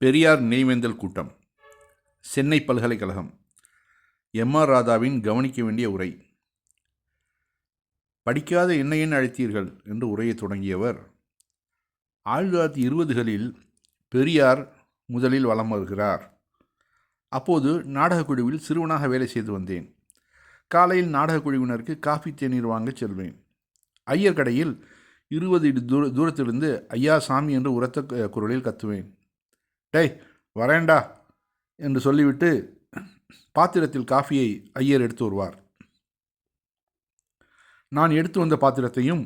பெரியார் நினைவேந்தல் கூட்டம் சென்னை பல்கலைக்கழகம். எம். ஆர். ராதாவின் கவனிக்க வேண்டிய உரை. படிக்காத என்னையன் அழைத்தீர்கள்? என்று உரையை தொடங்கியவர் ஆயிரத்தி தொள்ளாயிரத்தி இருபதுகளில் பெரியார் முதலில் வலம் வருகிறார். அப்போது நாடகக் குழுவில் சிறுவனாக வேலை செய்து வந்தேன். காலையில் நாடகக் குழுவினருக்கு காஃபி தேநீர் வாங்கச் செல்வேன். ஐயர் கடையில் இருபது தூர தூரத்திலிருந்து ஐயா சாமி என்று உரத்த குரலில் கத்துவேன். டேய் வரேண்டா என்று சொல்லிவிட்டு பாத்திரத்தில் காஃபியை ஐயர் எடுத்து வருவார். நான் எடுத்து வந்த பாத்திரத்தையும்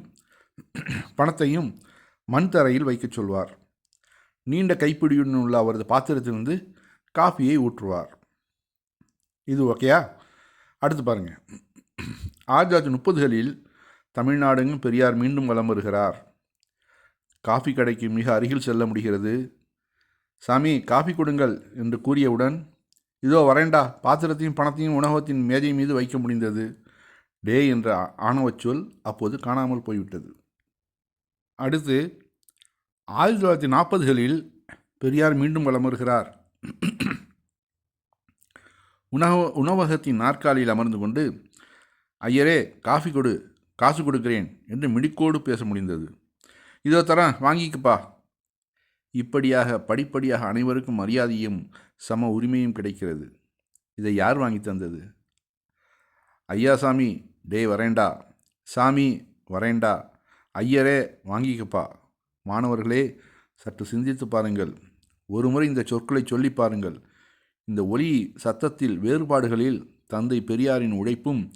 பணத்தையும் மண் தரையில் வைக்கச் சொல்வார். நீண்ட கைப்பிடியுடன் உள்ள அவரது பாத்திரத்திலிருந்து காஃபியை ஊற்றுவார். இது ஓகேயா? அடுத்து பாருங்கள் ஆயிரத்தி தொள்ளாயிரத்தி முப்பதுகளில் தமிழ்நாடுங்க பெரியார் மீண்டும் வலம் வருகிறார். காஃபி கடைக்கு மிக அருகில் செல்ல முடிகிறது. சாமி காஃபி கொடுங்கள் என்று கூறியவுடன் இதோ வரேண்டா பாத்திரத்தையும் பணத்தையும் உணவகத்தின் மேஜை மீது வைக்க முடிந்தது. டே என்ற ஆணவச் சொல் அப்போது காணாமல் போய்விட்டது. அடுத்து ஆயிரத்தி தொள்ளாயிரத்தி நாற்பதுகளில் பெரியார் மீண்டும் வலம் வருகிறார் உணவகத்தின் நாற்காலியில் அமர்ந்து கொண்டு ஐயரே காஃபி கொடு காசு கொடுக்கிறேன் என்று மிடிக்கோடு பேச முடிந்தது. இதோ தரேன் வாங்கிக்கப்பா இப்படியாக படிப்படியாக அனைவருக்கும் மரியாதையும் சம உரிமையும் கிடைக்கிறது. இதை யார் வாங்கி தந்தது? ஐயா சாமி டே வரேண்டா சாமி வரேண்டா ஐயரே வாங்கிக்கப்பா. மாணவர்களே சற்று சிந்தித்து பாருங்கள். ஒருமுறை இந்த சொற்களை சொல்லி பாருங்கள். இந்த ஒலி சத்தத்தில் வேறுபாடுகளில் தந்தை பெரியாரின் உழைப்பும்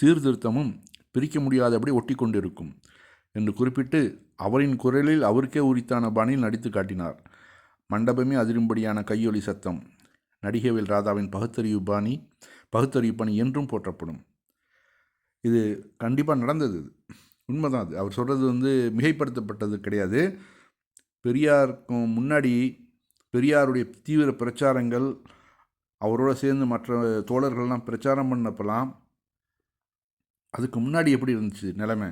சீர்திருத்தமும் பிரிக்க முடியாதபடி ஒட்டி கொண்டிருக்கும் என்று குறிப்பிட்டு அவரின் குரலில் அவருக்கே உரித்தான பாணியில் நடித்து காட்டினார். மண்டபமே அதிரும்படியான கையொலி சத்தம். நடிகவேல் ராதாவின் பகுத்தறிவு பாணி பகுத்தறிவு பணி என்றும் போற்றப்படும். இது கண்டிப்பாக நடந்தது. உண்மைதான் அது. அவர் சொல்கிறது வந்து மிகைப்படுத்தப்பட்டது கிடையாது. பெரியாருக்கும் முன்னாடி பெரியாருடைய தீவிர பிரச்சாரங்கள் அவரோட சேர்ந்து மற்ற தோழர்கள்லாம் பிரச்சாரம் பண்ணப்பெல்லாம் அதுக்கு முன்னாடி எப்படி இருந்துச்சு நிலைமை?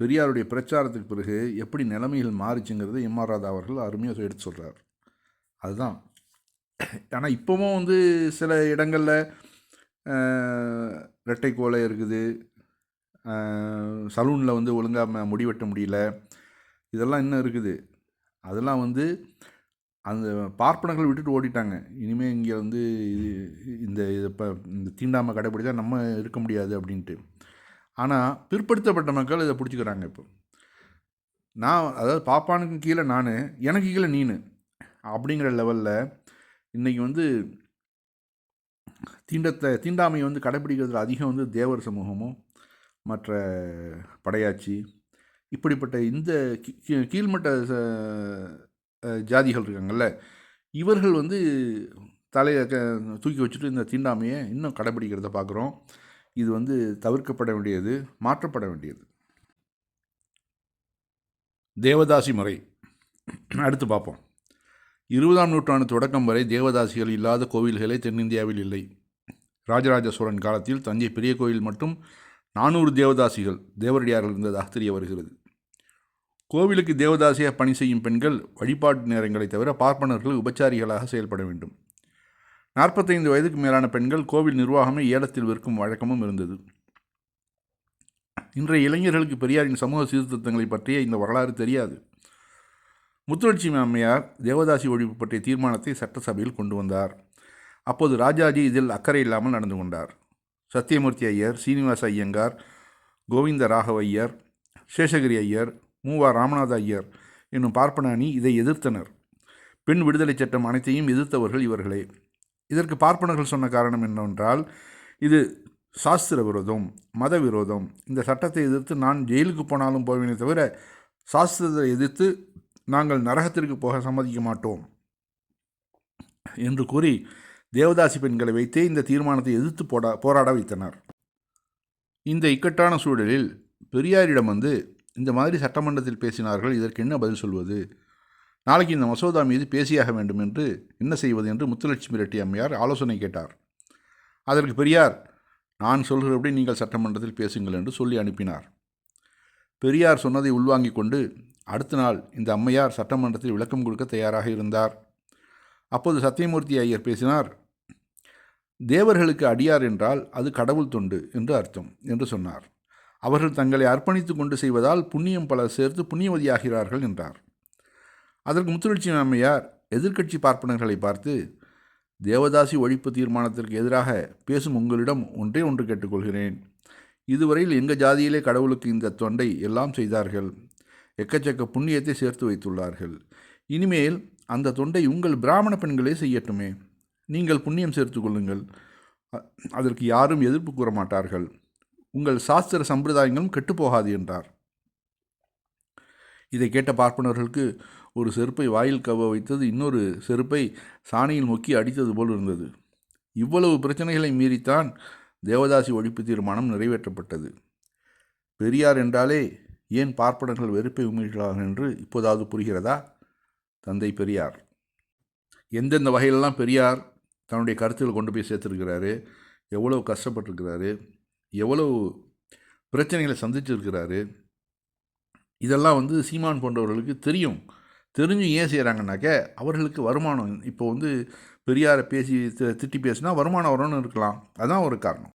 பெரியாருடைய பிரச்சாரத்துக்கு பிறகு எப்படி நிலைமைகள் மாறிச்சுங்கிறது எம்ஆர் ராதா அவர்கள் அருமையாக எடுத்து சொல்கிறார் அதுதான். ஆனால் இப்போவும் வந்து சில இடங்களில் ரெட்டை கோலை இருக்குது. சலூனில் வந்து ஒழுங்காக முடி வெட்ட முடியல. இதெல்லாம் இன்னும் இருக்குது. அதெல்லாம் வந்து அந்த பார்ப்பனர்கள் விட்டுட்டு ஓடிட்டாங்க. இனிமேல் இங்கே வந்து இது- இந்த இதை இப்போ இந்த தீண்டாமல் கடைப்பிடிச்சா நம்ம இருக்க முடியாது அப்படின்ட்டு. ஆனால் பிற்படுத்தப்பட்ட மக்கள் இதை பிடிச்சிக்கிறாங்க இப்போ. நான் அதாவது பாப்பானுக்கு கீழே நான் எனக்கு கீழே நீனு அப்படிங்கிற லெவலில் இன்றைக்கி வந்து தீண்டத்தை தீண்டாமையை வந்து கடைப்பிடிக்கிறதுல அதிகம் வந்து தேவர் சமூகமும் மற்ற படையாச்சி இப்படிப்பட்ட இந்த கீ- கீ- கீழ்மட்ட ச- ஜாதிகள் இருக்காங்கல்ல இவர்கள் வந்து தலையை தூக்கி வச்சுட்டு இந்த தீண்டாமையை இன்னும் கடைப்பிடிக்கிறத பார்க்குறோம். இது வந்து தவிர்க்கப்பட வேண்டியது மாற்றப்பட வேண்டியது. தேவதாசி முறை. அடுத்து பார்ப்போம். இருபதாம் நூற்றாண்டு தொடக்கம் வரை தேவதாசிகள் இல்லாத கோவில்களே தென்னிந்தியாவில் இல்லை. ராஜராஜ சோழன் காலத்தில் தஞ்சை பெரிய கோயில் மட்டும் நானூறு தேவதாசிகள் தேவரடியார்கள் இருந்ததாக தெரிய வருகிறது. கோவிலுக்கு தேவதாசியாக பணி செய்யும் பெண்கள் வழிபாட்டு நேரங்களை தவிர பார்ப்பனர்கள் உபச்சாரிகளாக செயல்பட வேண்டும். நாற்பத்தைந்து வயதுக்கு மேலான பெண்கள் கோவில் நிர்வாகமே ஏலத்தில் விற்கும் வழக்கமும் இருந்தது. இன்றைய இளைஞர்களுக்கு பெரியாரின் சமூக சீர்திருத்தங்களை பற்றிய இந்த வரலாறு தெரியாது. முத்துலட்சுமி அம்மையார் தேவதாசி ஒழிப்பு பற்றிய தீர்மானத்தை சட்டசபையில் கொண்டு வந்தார். அப்போது ராஜாஜி இதில் அக்கறை இல்லாமல் நடந்து கொண்டார். சத்தியமூர்த்தி ஐயர் சீனிவாச ஐயங்கார் கோவிந்த ராகவ ஐயர் சேஷகிரி ஐயர் மூவா ராமநாத ஐயர் என்னும் பார்ப்பனானி இதை எதிர்த்தனர். பெண் விடுதலை சட்டம் அனைத்தையும் எதிர்த்தவர்கள் இவர்களே. இதற்கு பார்ப்பனர்கள் சொன்ன காரணம் என்னவென்றால் இது சாஸ்திர விரோதம் மத விரோதம். இந்த சட்டத்தை எதிர்த்து நான் ஜெயிலுக்கு போனாலும் போவேனே தவிர சாஸ்திரத்தை எதிர்த்து நாங்கள் நரகத்திற்கு போக சம்மதிக்க மாட்டோம் என்று கூறி தேவதாசி பெண்களை வைத்தே இந்த தீர்மானத்தை எதிர்த்து போடா போராட வைத்தனர். இந்த இக்கட்டான சூழலில் பெரியாரிடம் வந்து இந்த மாதிரி சட்டமன்றத்தில் பேசினார்கள் இதற்கு என்ன பதில் சொல்வது? நாளைக்கு இந்த மசோதா மீது பேசியாக வேண்டும் என்று என்ன செய்வது என்று முத்துலட்சுமி ரெட்டி அம்மையார் ஆலோசனை கேட்டார். அதற்கு பெரியார் நான் சொல்கிறபடி நீங்கள் சட்டமன்றத்தில் பேசுங்கள் என்று சொல்லி அனுப்பினார். பெரியார் சொன்னதை உள்வாங்கிக் கொண்டு அடுத்த நாள் இந்த அம்மையார் சட்டமன்றத்தில் விளக்கம் கொடுக்க தயாராக இருந்தார். அப்போது சத்தியமூர்த்தி ஐயர் பேசினார் தேவர்களுக்கு அடியார் என்றால் அது கடவுள் தொண்டு என்று அர்த்தம் என்று சொன்னார். அவர்கள் தங்களை அர்ப்பணித்து கொண்டு செய்வதால் புண்ணியம் பல சேர்த்து புண்ணியவதியாகிறார்கள் என்றார். அதற்கு முத்துலட்சுமி அம்மையார் எதிர்க்கட்சி பார்ப்பனர்களை பார்த்து தேவதாசி ஒழிப்பு தீர்மானத்திற்கு எதிராக பேசும் உங்களிடம் ஒன்றே ஒன்று கேட்டுக்கொள்கிறேன். இதுவரையில் எங்கள் ஜாதியிலே கடவுளுக்கு இந்த தொண்டை எல்லாம் செய்தார்கள். எக்கச்சக்க புண்ணியத்தை சேர்த்து வைத்துள்ளார்கள். இனிமேல் அந்த தொண்டை உங்கள் பிராமண பெண்களே செய்யட்டுமே. நீங்கள் புண்ணியம் சேர்த்து கொள்ளுங்கள். அதற்கு யாரும் எதிர்ப்பு கூற மாட்டார்கள் உங்கள் சாஸ்திர சம்பிரதாயங்களும் கெட்டுப்போகாது என்றார். இதை கேட்ட பார்ப்பனர்களுக்கு ஒரு செருப்பை வாயில் கவ வைத்தது இன்னொரு செருப்பை சாணியில் முக்கி அடித்தது போல் இருந்தது. இவ்வளவு பிரச்சனைகளை மீறித்தான் தேவதாசி ஒழிப்பு தீர்மானம் நிறைவேற்றப்பட்டது. பெரியார் என்றாலே ஏன் பார்ப்பனர்கள் வெறுப்பை உமிழ்கிறார்கள் என்று இப்போதாவது புரிகிறதா? தந்தை பெரியார். எந்தெந்த வகையிலெல்லாம் பெரியார் தன்னுடைய கருத்துக்களை கொண்டு போய் சேர்த்துருக்கிறாரு எவ்வளவு கஷ்டப்பட்டிருக்கிறாரு எவ்வளவு பிரச்சனைகளை சந்திச்சிருக்கிறாரு இதெல்லாம் வந்து சீமான் போன்றவர்களுக்கு தெரியும். தெரிஞ்சு ஏன் செய்கிறாங்கனாக்க அவர்களுக்கு வருமானம். இப்போ வந்து பெரியாரை பேசி திட்டி பேசினா வருமானம் வரும்னு இருக்கலாம். அதுதான் ஒரு காரணம்.